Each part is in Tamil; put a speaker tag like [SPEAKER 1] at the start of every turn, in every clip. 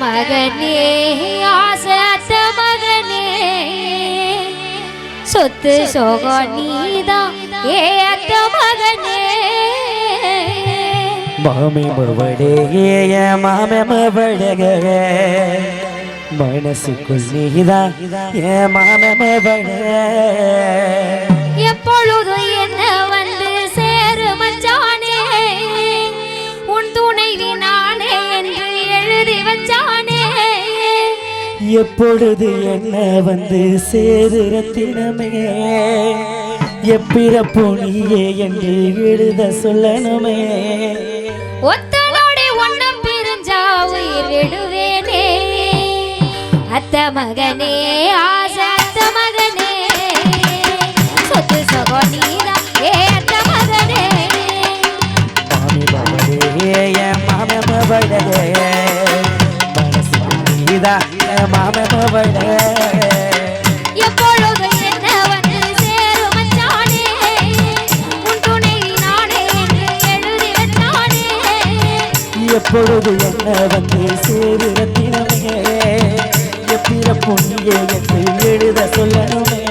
[SPEAKER 1] மகனே ஆசத்த மகனே சொத்து சோகம் நீதான் ஏ அத்த மகனே.
[SPEAKER 2] மாமி மவடைய மாமி மவடக மனசுக்குள் நீதான் ஏ மாமி மவட
[SPEAKER 1] எப்பொழுதும் என்ன
[SPEAKER 2] எப்பொழுது என்ன வந்து சேரு ரத்தினமே? எப்பிறப்போ நீயே என்று எழுத சொல்லணுமே.
[SPEAKER 1] ஒத்தனோடி ஒன்னம் பிரிஞ்சா உயிர் விடுவேனே. அத்த மகனே ஆசை அத்த மகனே. சொத்து சகோ ஏ அத்த மகனே.
[SPEAKER 2] மாமி நீதான் ஏ மாமி மவட
[SPEAKER 1] எப்பொழுதும் என்ன எழுதி வச்சானே
[SPEAKER 2] எப்பொழுது என்ன வந்து சேரு ரத்தினமே. எப்பிறப்போ நீயே என்று எழுத சொல்லணுமே.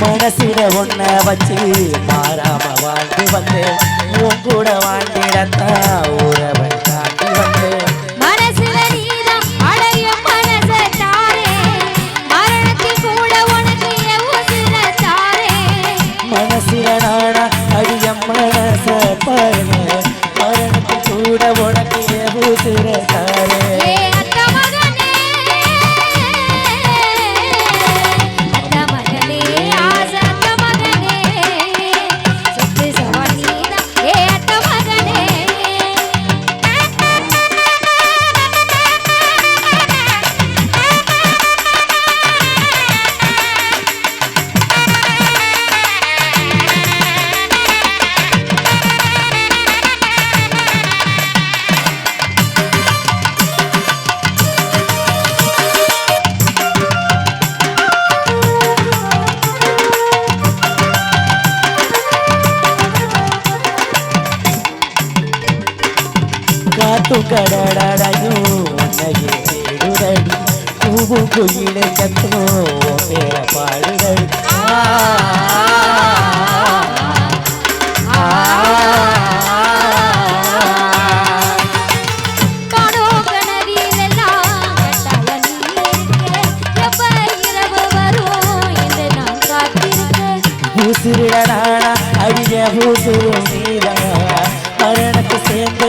[SPEAKER 2] மனசில ஒன்ன வச்சு மாறாம வாழ்ந்து வந்து உன் கூட வாழ்ந்திடத்தான் ஊரவன். பூசுடனா அடிய பூசுரு நீதா மரணக்கு சேர்ந்து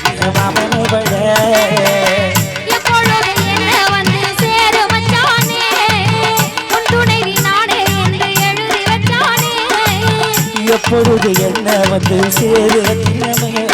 [SPEAKER 1] பொழுது என்ன வந்து
[SPEAKER 2] சேரு? எப்பிறப்பொழியே